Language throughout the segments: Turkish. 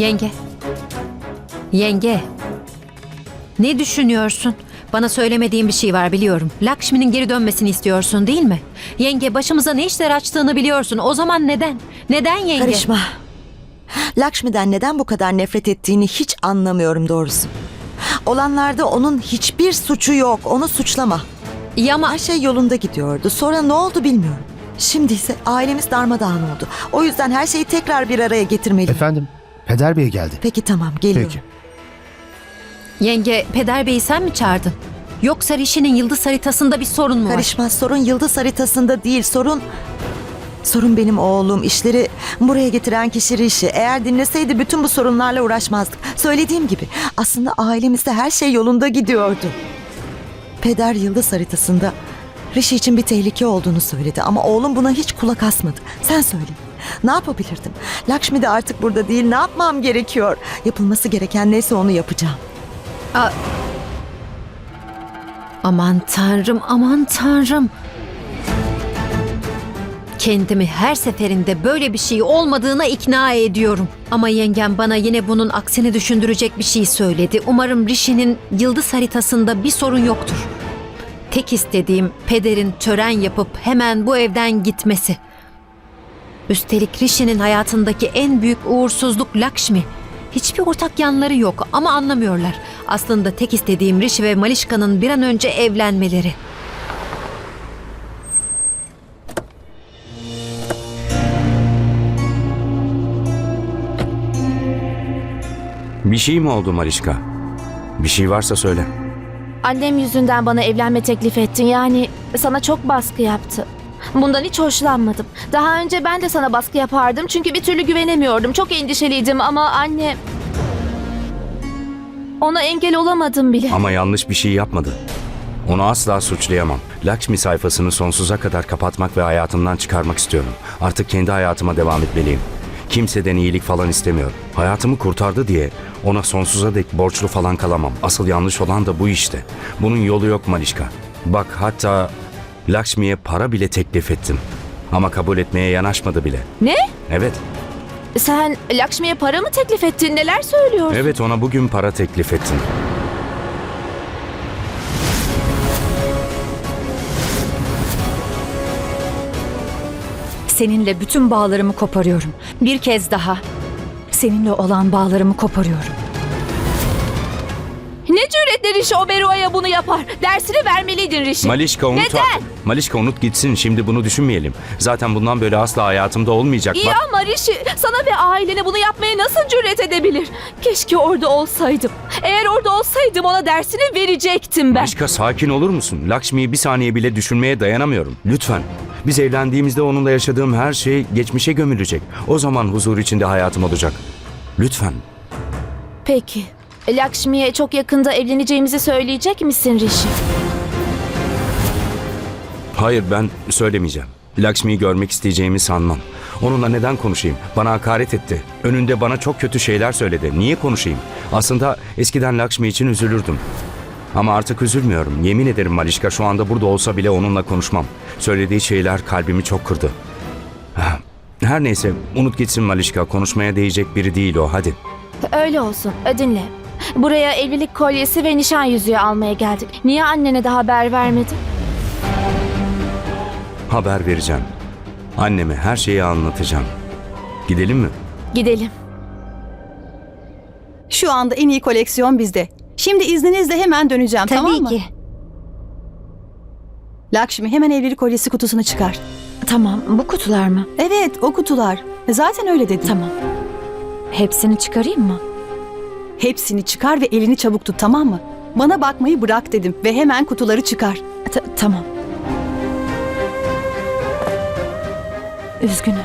Yenge. Yenge. Ne düşünüyorsun? Bana söylemediğin bir şey var biliyorum. Lakshmi'nin geri dönmesini istiyorsun değil mi? Yenge başımıza ne işler açtığını biliyorsun. O zaman neden? Neden yenge? Karışma. Lakshmi'den neden bu kadar nefret ettiğini hiç anlamıyorum doğrusu. Olanlarda onun hiçbir suçu yok. Onu suçlama. İyi ama Her şey yolunda gidiyordu. Sonra ne oldu bilmiyorum. Şimdi ise ailemiz darmadağın oldu. O yüzden her şeyi tekrar bir araya getirmeliyim. Efendim, Peder Bey geldi. Peki tamam geliyorum. Peki. yenge Peder Bey'i sen mi çağırdın? Yoksa Rishi'nin yıldız haritasında bir sorun mu var? Karışmaz. Sorun yıldız haritasında değil. Sorun... Sorun benim oğlum. İşleri buraya getiren kişi Rishi. Eğer dinleseydi bütün bu sorunlarla uğraşmazdık. Söylediğim gibi aslında ailemizde her şey yolunda gidiyordu. Peder yıldız haritasında Rishi için bir tehlike olduğunu söyledi ama oğlum buna hiç kulak asmadı. Sen söyle. Ne yapabilirdim? Lakshmi de artık burada değil. Ne yapmam gerekiyor? Yapılması gereken neyse onu yapacağım. Aman tanrım, aman tanrım. Kendimi her seferinde böyle bir şey olmadığına ikna ediyorum. Ama yengem bana yine bunun aksini düşündürecek bir şey söyledi. Umarım Rishi'nin yıldız haritasında bir sorun yoktur. Tek istediğim pederin tören yapıp hemen bu evden gitmesi. Üstelik Rishi'nin hayatındaki en büyük uğursuzluk Lakshmi. Hiçbir ortak yanları yok ama anlamıyorlar. Aslında tek istediğim Rishi ve Malişka'nın bir an önce evlenmeleri. Bir şey mi oldu Malişka? Bir şey varsa söyle. Annem yüzünden bana evlenme teklif ettin. Yani sana çok baskı yaptı. Bundan hiç hoşlanmadım. Daha önce ben de sana baskı yapardım çünkü bir türlü güvenemiyordum. Çok endişeliydim ama anne... Ona engel olamadım bile. Ama yanlış bir şey yapmadı. Onu asla suçlayamam. Lakshmi sayfasını sonsuza kadar kapatmak ve hayatımdan çıkarmak istiyorum. Artık kendi hayatıma devam etmeliyim. Kimseden iyilik falan istemiyorum. Hayatımı kurtardı diye ona sonsuza dek borçlu falan kalamam. Asıl yanlış olan da bu işte. Bunun yolu yok Malişka. Bak hatta Lakshmi'ye para bile teklif ettim. Ama kabul etmeye yanaşmadı bile. Ne? Evet, Sen Lakshmi'ye para mı teklif ettin? Neler söylüyorsun? evet ona bugün para teklif ettim. Seninle bütün bağlarımı koparıyorum. Bir kez daha. Seninle olan bağlarımı koparıyorum. Ne cüretle Rishi Oberoy'a bunu yapar? Dersini vermeliydin Rishi. Malişka unut. Neden? Malişka unut gitsin. Şimdi bunu düşünmeyelim. Zaten bundan böyle asla hayatımda olmayacak. İyi Bak- ama Rishi sana ve ailene bunu yapmaya nasıl cüret edebilir? Keşke orada olsaydım. Eğer orada olsaydım ona dersini verecektim ben. Malişka sakin olur musun? Lakshmi'yi bir saniye bile düşünmeye dayanamıyorum. Lütfen. Biz evlendiğimizde onunla yaşadığım her şey geçmişe gömülecek. O zaman huzur içinde hayatım olacak. Lütfen. Peki. Lakshmi'ye çok yakında evleneceğimizi söyleyecek misin Rishi? Hayır ben söylemeyeceğim. Lakshmi'yi görmek isteyeceğimi sanmam. Onunla neden konuşayım? Bana hakaret etti. Önünde bana çok kötü şeyler söyledi. Niye konuşayım? Aslında eskiden Lakshmi için üzülürdüm. Ama artık üzülmüyorum. Yemin ederim Malişka şu anda burada olsa bile onunla konuşmam. Söylediği şeyler kalbimi çok kırdı. Her neyse unut gitsin Malişka. Konuşmaya değecek biri değil o hadi. Öyle olsun. Dinle. Buraya evlilik kolyesi ve nişan yüzüğü almaya geldik. Niye annene de haber vermedin? Haber vereceğim. Anneme her şeyi anlatacağım. Gidelim mi? Gidelim. Şu anda en iyi koleksiyon bizde. Şimdi izninizle hemen döneceğim Tabii tamam mı? ki. Lakşmi hemen evlilik kolyesi kutusunu çıkar. Tamam, bu kutular mı? Evet o kutular. Zaten öyle dedim. Tamam. Hepsini çıkarayım mı? Hepsini çıkar ve elini çabuk tut tamam mı? Bana bakmayı bırak dedim ve hemen kutuları çıkar. Ta- tamam. Üzgünüm.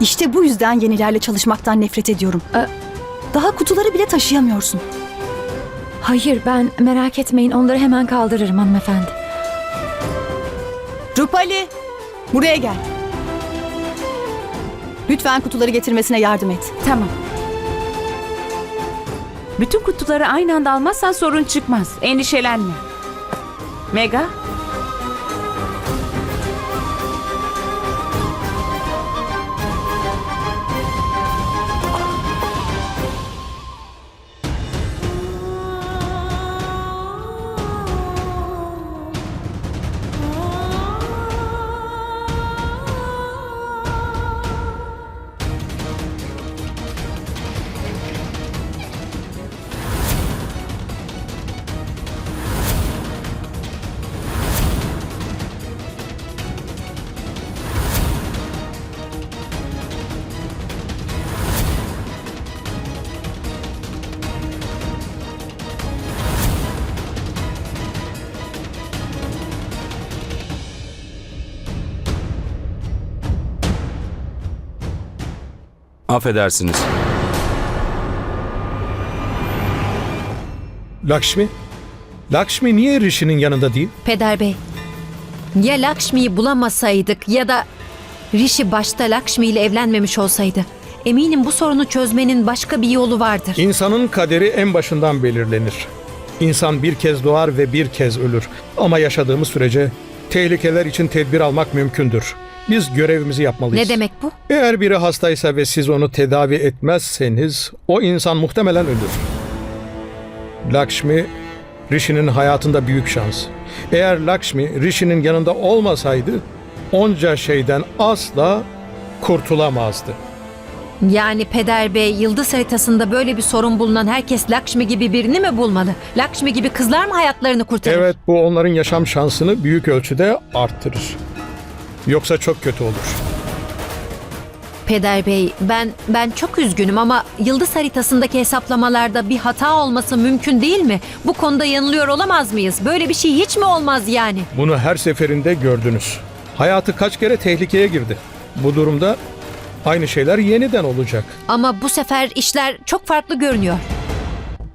İşte bu yüzden yenilerle çalışmaktan nefret ediyorum. Ee, Daha kutuları bile taşıyamıyorsun. Hayır, ben merak etmeyin. Onları hemen kaldırırım hanımefendi. Rupali buraya gel. Lütfen kutuları getirmesine yardım et. Tamam. Bütün kutuları aynı anda almazsan sorun çıkmaz. Endişelenme. Mega, Affedersiniz. Lakshmi? Lakshmi niye Rishi'nin yanında değil? Peder Bey, ya Lakshmi'yi bulamasaydık ya da Rishi başta Lakshmi ile evlenmemiş olsaydı eminim bu sorunu çözmenin başka bir yolu vardır. İnsanın kaderi en başından belirlenir. İnsan bir kez doğar ve bir kez ölür. Ama yaşadığımız sürece tehlikeler için tedbir almak mümkündür. Biz görevimizi yapmalıyız. Ne demek bu? Eğer biri hastaysa ve siz onu tedavi etmezseniz o insan muhtemelen ölür. Lakshmi, Rishi'nin hayatında büyük şans. Eğer Lakshmi, Rishi'nin yanında olmasaydı onca şeyden asla kurtulamazdı. Yani Peder Bey yıldız haritasında böyle bir sorun bulunan herkes Lakshmi gibi birini mi bulmalı? Lakshmi gibi kızlar mı hayatlarını kurtarır? Evet bu onların yaşam şansını büyük ölçüde arttırır. Yoksa çok kötü olur. Peder Bey ben ben çok üzgünüm ama yıldız haritasındaki hesaplamalarda bir hata olması mümkün değil mi? Bu konuda yanılıyor olamaz mıyız? Böyle bir şey hiç mi olmaz yani? Bunu her seferinde gördünüz. Hayatı kaç kere tehlikeye girdi. Bu durumda aynı şeyler yeniden olacak. Ama bu sefer işler çok farklı görünüyor.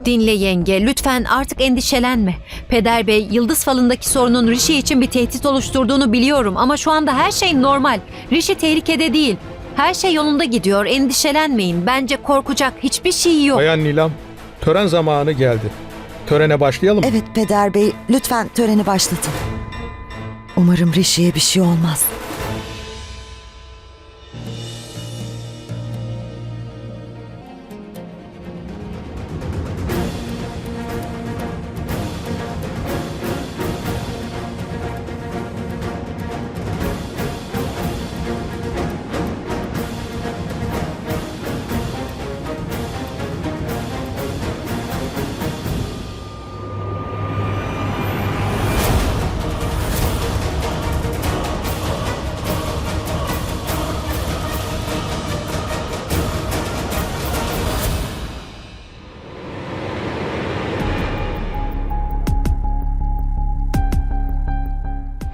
Dinle yenge, lütfen artık endişelenme. Peder Bey, yıldız falındaki sorunun Rishi için bir tehdit oluşturduğunu biliyorum ama şu anda her şey normal. Rishi tehlikede değil. Her şey yolunda gidiyor, endişelenmeyin. Bence korkacak hiçbir şey yok. Bayan Nilam, tören zamanı geldi. Törene başlayalım. mı? Evet Peder Bey, lütfen töreni başlatın. Umarım Rishi'ye bir şey olmaz.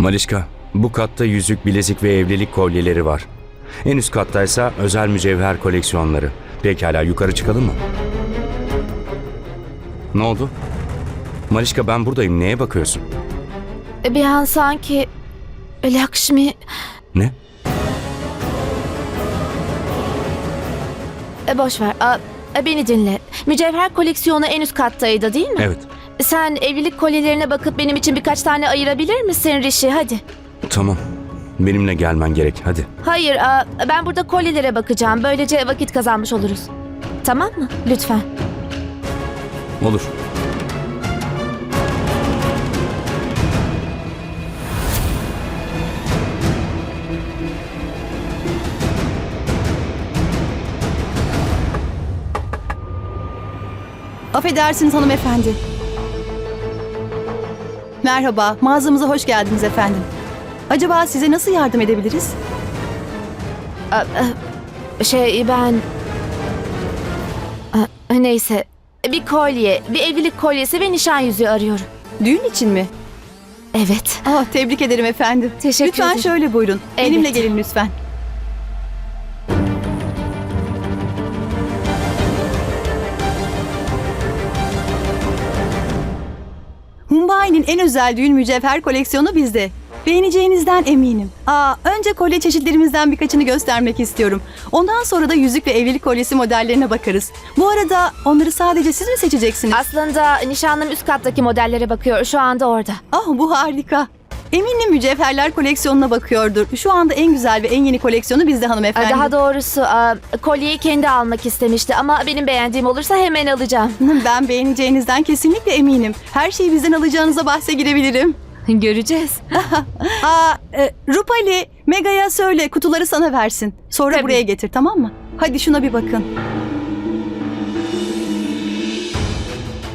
Malişka, bu katta yüzük, bilezik ve evlilik kolyeleri var. En üst kattaysa özel mücevher koleksiyonları. Pekala yukarı çıkalım mı? Ne oldu? Malişka ben buradayım. Neye bakıyorsun? Bir an sanki Lakshmi Ne? E, boş ver. Aa, e, beni dinle. Mücevher koleksiyonu en üst kattaydı değil mi? Evet. Sen evlilik kolyelerine bakıp benim için birkaç tane ayırabilir misin Rishi? Hadi. Tamam. Benimle gelmen gerek. Hadi. Hayır, aa, ben burada kolyelere bakacağım. Böylece vakit kazanmış oluruz. Tamam mı? Lütfen. Olur. Affedersiniz hanımefendi. Merhaba, mağazamıza hoş geldiniz efendim. Acaba size nasıl yardım edebiliriz? Şey ben... Neyse. Bir kolye, bir evlilik kolyesi ve nişan yüzüğü arıyorum. Düğün için mi? Evet. Ah, tebrik ederim efendim. Teşekkür lütfen ederim. şöyle buyurun. Benimle Elbette. gelin lütfen. Mumbai'nin en özel düğün mücevher koleksiyonu bizde. Beğeneceğinizden eminim. Aa, önce kolye çeşitlerimizden birkaçını göstermek istiyorum. Ondan sonra da yüzük ve evlilik kolyesi modellerine bakarız. Bu arada onları sadece siz mi seçeceksiniz? Aslında nişanlım üst kattaki modellere bakıyor. Şu anda orada. Ah bu harika. Eminim mücevherler koleksiyonuna bakıyordur. Şu anda en güzel ve en yeni koleksiyonu bizde hanımefendi. Daha doğrusu aa, kolyeyi kendi almak istemişti ama benim beğendiğim olursa hemen alacağım. Ben beğeneceğinizden kesinlikle eminim. Her şeyi bizden alacağınıza bahse girebilirim. Göreceğiz. Aa, e, Rupali, Mega'ya söyle kutuları sana versin. Sonra Tabii. buraya getir tamam mı? Hadi şuna bir bakın.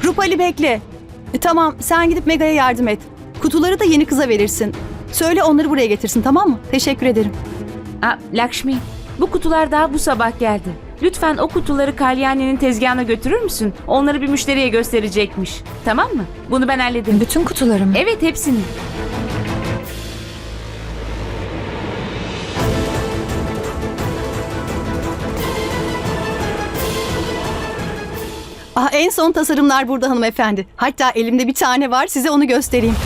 Rupali bekle. E, tamam sen gidip Mega'ya yardım et. Kutuları da yeni kıza verirsin. Söyle onları buraya getirsin tamam mı? Teşekkür ederim. Aa, Lakshmi, bu kutular daha bu sabah geldi. Lütfen o kutuları Kalyani'nin tezgahına götürür müsün? Onları bir müşteriye gösterecekmiş. Tamam mı? Bunu ben hallederim. Bütün kutularım. Evet hepsini. Ah, en son tasarımlar burada hanımefendi. Hatta elimde bir tane var size onu göstereyim.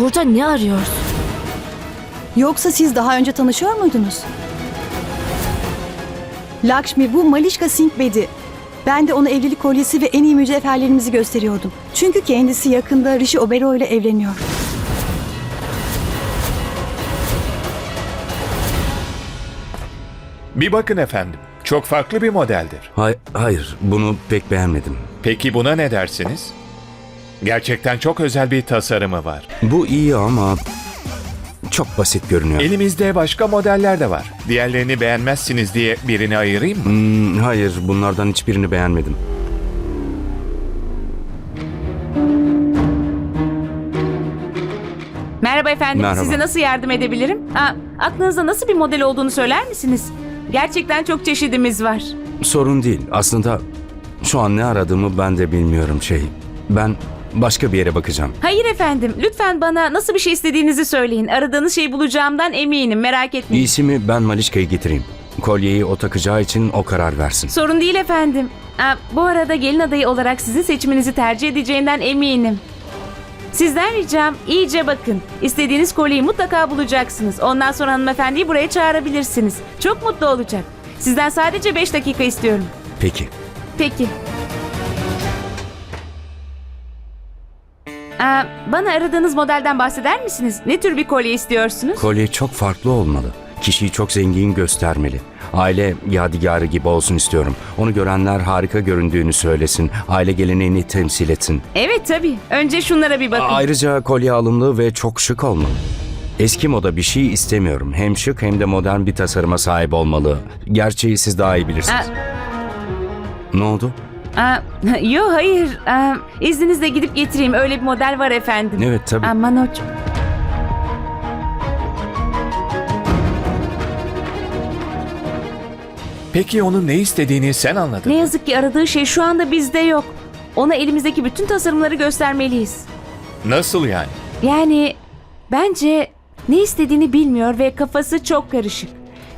Burada ne arıyorsun? Yoksa siz daha önce tanışıyor muydunuz? Lakshmi bu Malişka Singh Bedi. Ben de ona evlilik kolyesi ve en iyi mücevherlerimizi gösteriyordum. Çünkü kendisi yakında Rishi Oberoi ile evleniyor. Bir bakın efendim. Çok farklı bir modeldir. Hay- hayır, bunu pek beğenmedim. Peki buna ne dersiniz? Gerçekten çok özel bir tasarımı var. Bu iyi ama çok basit görünüyor. Elimizde başka modeller de var. Diğerlerini beğenmezsiniz diye birini ayırayım mı? Hmm, hayır, bunlardan hiçbirini beğenmedim. Merhaba efendim. Merhaba. Size nasıl yardım edebilirim? Aa, aklınızda nasıl bir model olduğunu söyler misiniz? Gerçekten çok çeşidimiz var. Sorun değil. Aslında şu an ne aradığımı ben de bilmiyorum şey. Ben başka bir yere bakacağım. Hayır efendim. Lütfen bana nasıl bir şey istediğinizi söyleyin. Aradığınız şeyi bulacağımdan eminim. Merak etmeyin. İyisi mi ben Malişka'yı getireyim. Kolyeyi o takacağı için o karar versin. Sorun değil efendim. Aa, bu arada gelin adayı olarak sizin seçiminizi tercih edeceğinden eminim. Sizden ricam iyice bakın. İstediğiniz kolyeyi mutlaka bulacaksınız. Ondan sonra hanımefendiyi buraya çağırabilirsiniz. Çok mutlu olacak. Sizden sadece 5 dakika istiyorum. Peki. Peki. Aa, bana aradığınız modelden bahseder misiniz? Ne tür bir kolye istiyorsunuz? Kolye çok farklı olmalı. Kişiyi çok zengin göstermeli. Aile yadigarı gibi olsun istiyorum. Onu görenler harika göründüğünü söylesin. Aile geleneğini temsil etsin. evet tabii. Önce şunlara bir bakın. Ayrıca kolye alımlı ve çok şık olmalı. Eski moda bir şey istemiyorum. Hem şık hem de modern bir tasarıma sahip olmalı. Gerçeği siz daha iyi bilirsiniz. Ne oldu? Aa, yo hayır. Aa, izninizle gidip getireyim. Öyle bir model var efendim. Evet tabii. Aa, Manoj. Peki onun ne istediğini sen anladın. Ne yazık ki aradığı şey şu anda bizde yok. Ona elimizdeki bütün tasarımları göstermeliyiz. Nasıl yani? Yani bence ne istediğini bilmiyor ve kafası çok karışık.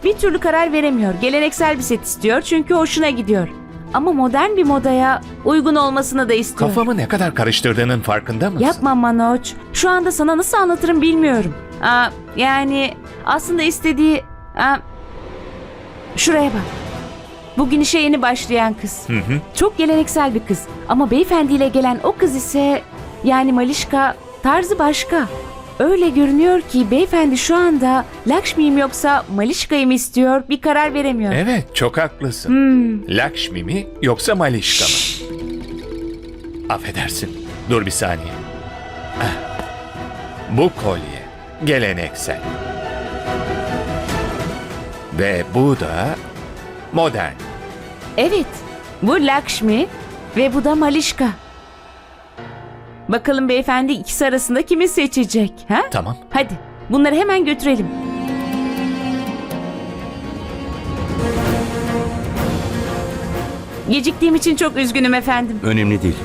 Bir türlü karar veremiyor. Geleneksel bir set istiyor çünkü hoşuna gidiyor. Ama modern bir modaya uygun olmasını da istiyor. Kafamı ne kadar karıştırdığının farkında mısın? Yapma Manoj. Şu anda sana nasıl anlatırım bilmiyorum. Aa, yani aslında istediği... Aa, şuraya bak. Bugün işe yeni başlayan kız. Hı hı. Çok geleneksel bir kız. Ama beyefendiyle gelen o kız ise... Yani Malişka tarzı başka. Öyle görünüyor ki beyefendi şu anda Lakshmi'yi mi yoksa Malişka'yı mı istiyor bir karar veremiyor. Evet çok haklısın. Hmm. Lakshmi mi yoksa Malişka mı? Affedersin. Dur bir saniye. Ah. Bu kolye geleneksel. Ve bu da modern. Evet, bu Lakshmi ve bu da Malişka. Bakalım beyefendi ikisi arasında kimi seçecek? Ha? Tamam. Hadi bunları hemen götürelim. Geciktiğim için çok üzgünüm efendim. Önemli değil.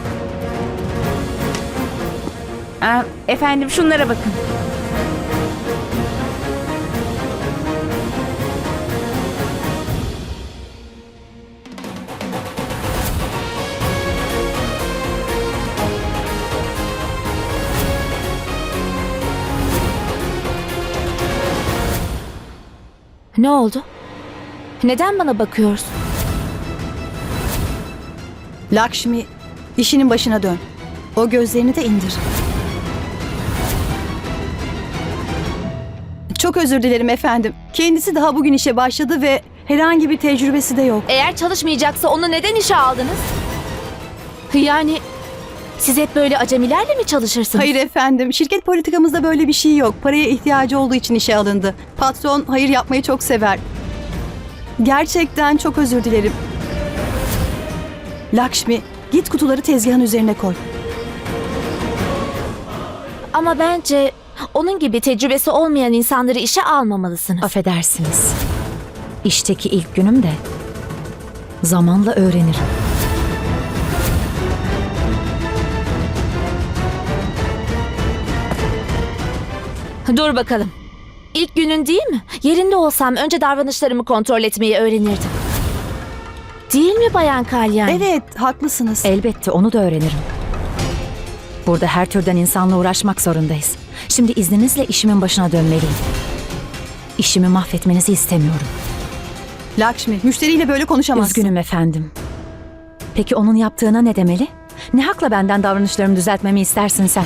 Aa, efendim şunlara bakın. Ne oldu? Neden bana bakıyorsun? Lakshmi, işinin başına dön. O gözlerini de indir. Çok özür dilerim efendim. Kendisi daha bugün işe başladı ve herhangi bir tecrübesi de yok. Eğer çalışmayacaksa onu neden işe aldınız? Yani siz hep böyle acemilerle mi çalışırsınız? Hayır efendim, şirket politikamızda böyle bir şey yok. Paraya ihtiyacı olduğu için işe alındı. Patron hayır yapmayı çok sever. Gerçekten çok özür dilerim. Lakshmi, git kutuları tezgahın üzerine koy. Ama bence onun gibi tecrübesi olmayan insanları işe almamalısınız. Affedersiniz. İşteki ilk günüm de zamanla öğrenirim. Dur bakalım. İlk günün değil mi? Yerinde olsam önce davranışlarımı kontrol etmeyi öğrenirdim. Değil mi Bayan Kalyan? Evet, haklısınız. Elbette onu da öğrenirim. Burada her türden insanla uğraşmak zorundayız. Şimdi izninizle işimin başına dönmeliyim. İşimi mahvetmenizi istemiyorum. Lakshmi, müşteriyle böyle konuşamazsın. Üzgünüm efendim. Peki onun yaptığına ne demeli? Ne hakla benden davranışlarımı düzeltmemi istersin sen?